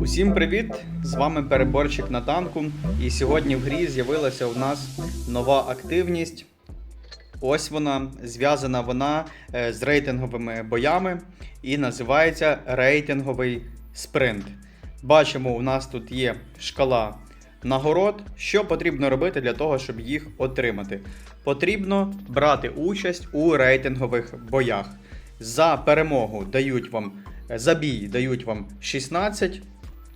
Усім привіт! З вами переборчик на танку. І сьогодні в грі з'явилася у нас нова активність. Ось вона, зв'язана вона е, з рейтинговими боями і називається рейтинговий спринт. Бачимо, у нас тут є шкала нагород. Що потрібно робити для того, щоб їх отримати? Потрібно брати участь у рейтингових боях. За перемогу дають вам за бій дають вам 16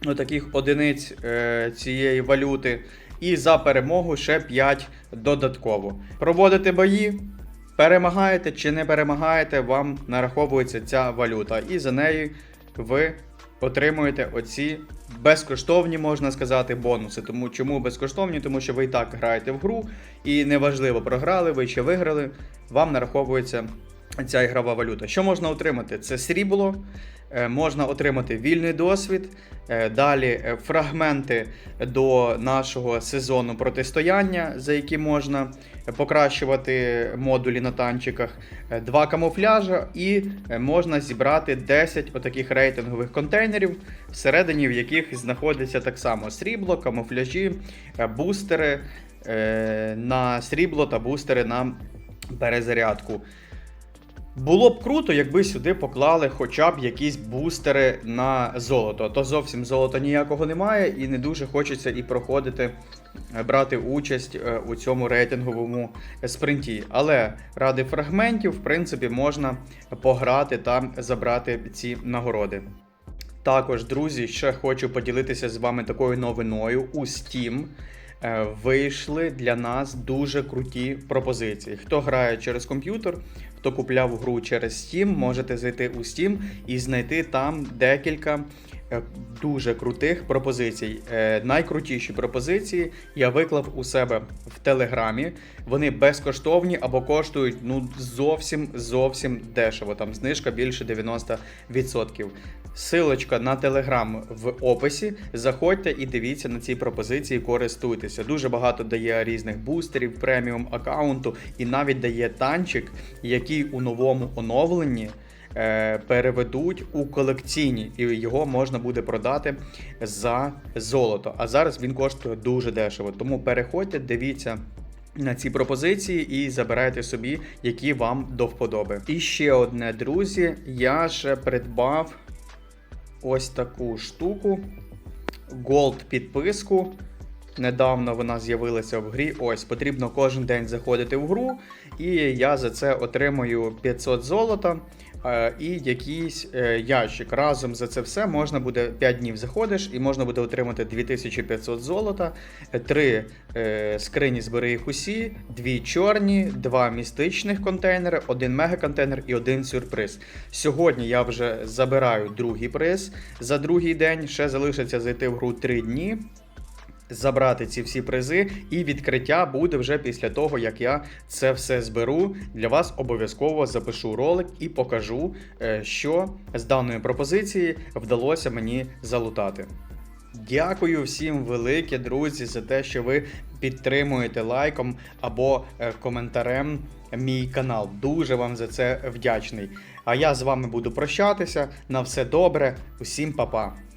таких одиниць е, цієї валюти, і за перемогу ще 5 додатково. Проводите бої, перемагаєте чи не перемагаєте, вам нараховується ця валюта, і за неї ви отримуєте оці безкоштовні, можна сказати, бонуси. Тому чому безкоштовні? Тому що ви і так граєте в гру, і неважливо, програли ви чи виграли, вам нараховується ця ігрова валюта. Що можна отримати? Це срібло, е, можна отримати вільний досвід, е, далі е, фрагменти до нашого сезону протистояння, за які можна покращувати модулі на танчиках, два камуфляжа, і можна зібрати 10 отаких рейтингових контейнерів, всередині в яких знаходиться так само срібло, камуфляжі, бустери на срібло та бустери на перезарядку. Було б круто, якби сюди поклали хоча б якісь бустери на золото. То зовсім золота ніякого немає, і не дуже хочеться і проходити, е, брати участь е, у цьому рейтинговому спринті. Але ради фрагментів, в принципі, можна пограти та забрати ці нагороди. Також, друзі, ще хочу поділитися з вами такою новиною у Steam. Е, Вийшли для нас дуже круті пропозиції. Хто грає через комп'ютер, хто купляв гру через Steam, можете зайти у Steam і знайти там декілька е, дуже крутих пропозицій. Е, Найкрутіші пропозиції я виклав у себе в Телеграмі. Вони безкоштовні або коштують ну зовсім зовсім дешево. Там знижка більше 90%. Силочка на телеграм в описі. Заходьте і дивіться на ці пропозиції, користуйтеся. Дуже багато дає різних бустерів, преміум аккаунту і навіть дає танчик, який у новому оновленні. е, Переведуть у колекційні, і його можна буде продати за золото. А зараз він коштує дуже дешево. Тому переходьте, дивіться на ці пропозиції і забирайте собі, які вам до вподоби. І ще одне, друзі, я ще придбав ось таку штуку. Gold підписку. Недавно вона з'явилася в грі. Ось потрібно кожен день заходити в гру, і я за це отримую 500 золота е, і якийсь е, ящик. Разом за це все можна буде 5 днів заходиш, і можна буде отримати 2500 золота, 3 е, скрині збери їх усі, 2 чорні, 2 містичних контейнери, 1 мегаконтейнер і 1 сюрприз. Сьогодні я вже забираю другий приз. За другий день ще залишиться зайти в гру 3 дні забрати ці всі призи, і відкриття буде вже після того, як я це все зберу. Для вас обов'язково запишу ролик і покажу, е, що з даної пропозиції вдалося мені залутати. Дякую всім велике, друзі, за те, що ви підтримуєте лайком або е, коментарем мій канал. Дуже вам за це вдячний. А я з вами буду прощатися. На все добре, усім па-па.